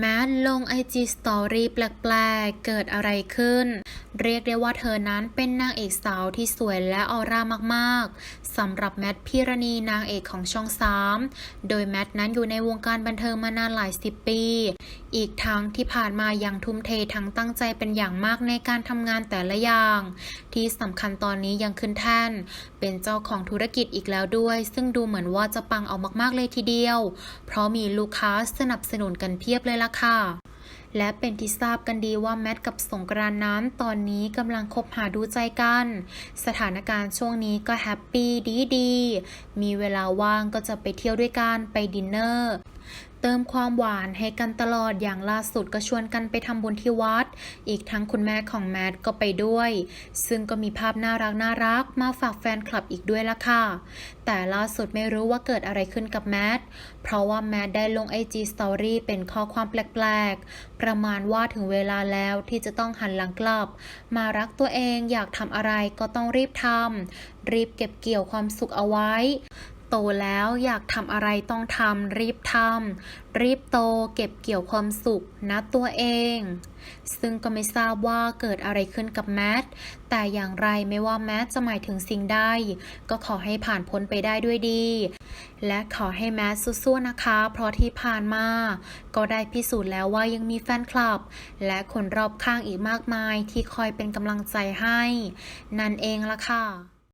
แมทลงไอจีสตอรี่แปลกๆ เกิดอะไรขึ้น เรียกได้ว่าเธอนั้นเป็นนางเอกสาวที่สวยและออร่ามากๆสำหรับแมทพิรณีนางเอกของช่องสามโดยแมทนั้นอยู่ในวงการบันเทิงมานานหลายสิบปี อีกทั้งที่ผ่านมายังทุ่มเททั้งตั้งใจเป็นอย่างมากในการทำงานแต่ละอย่าง ที่สำคัญตอนนี้ยังขึ้นแท่น เป็นเจ้าของธุรกิจอีกแล้วด้วย ซึ่งดูเหมือนว่าจะปังเอามากๆเลยทีเดียว เพราะมีลูกค้าสนับสนุนกันเพียบเลยล่ะค่ะ และเป็นที่ทราบกันดีว่าแมทกับสงกรานต์นั้นตอนนี้กำลังคบหาดูใจกัน สถานการณ์ช่วงนี้ก็แฮปปี้ดีดีๆมีเวลาว่างก็จะไปเที่ยวด้วยกันไปดินเนอร์ เติมความหวานให้กันตลอดอย่างล่าสุดก็ชวนกันไปทำบุญที่วัด อีกทั้งคุณแม่ของแมทก็ไปด้วย ซึ่งก็มีภาพน่ารักน่ารักมาฝากแฟนคลับอีกด้วยละค่ะ แต่ล่าสุดไม่รู้ว่าเกิดอะไรขึ้นกับแมท เพราะว่าแมทได้ลง IG Story เป็นข้อความแปลกๆ ประมาณว่าถึงเวลาแล้วที่จะต้องหันหลังกลับ มารักตัวเองอยากทำอะไรก็ต้องรีบทำรีบเก็บเกี่ยวความสุขเอาไว้ โตแล้วอยากทำอะไรต้องทำรีบทำรีบโตเก็บเกี่ยวความสุขนะตัวเอง ซึ่งก็ไม่ทราบว่าเกิดอะไรขึ้นกับแมท แต่อย่างไรไม่ว่าแมทจะหมายถึงสิ่งใดก็ขอให้ผ่านพ้นไปได้ด้วยดี และขอให้แมทสู้ๆนะคะ เพราะที่ผ่านมา ก็ได้พิสูจน์แล้วว่ายังมีแฟนคลับ และคนรอบข้างอีกมากมายที่คอยเป็นกำลังใจให้ นั่นเองละค่ะ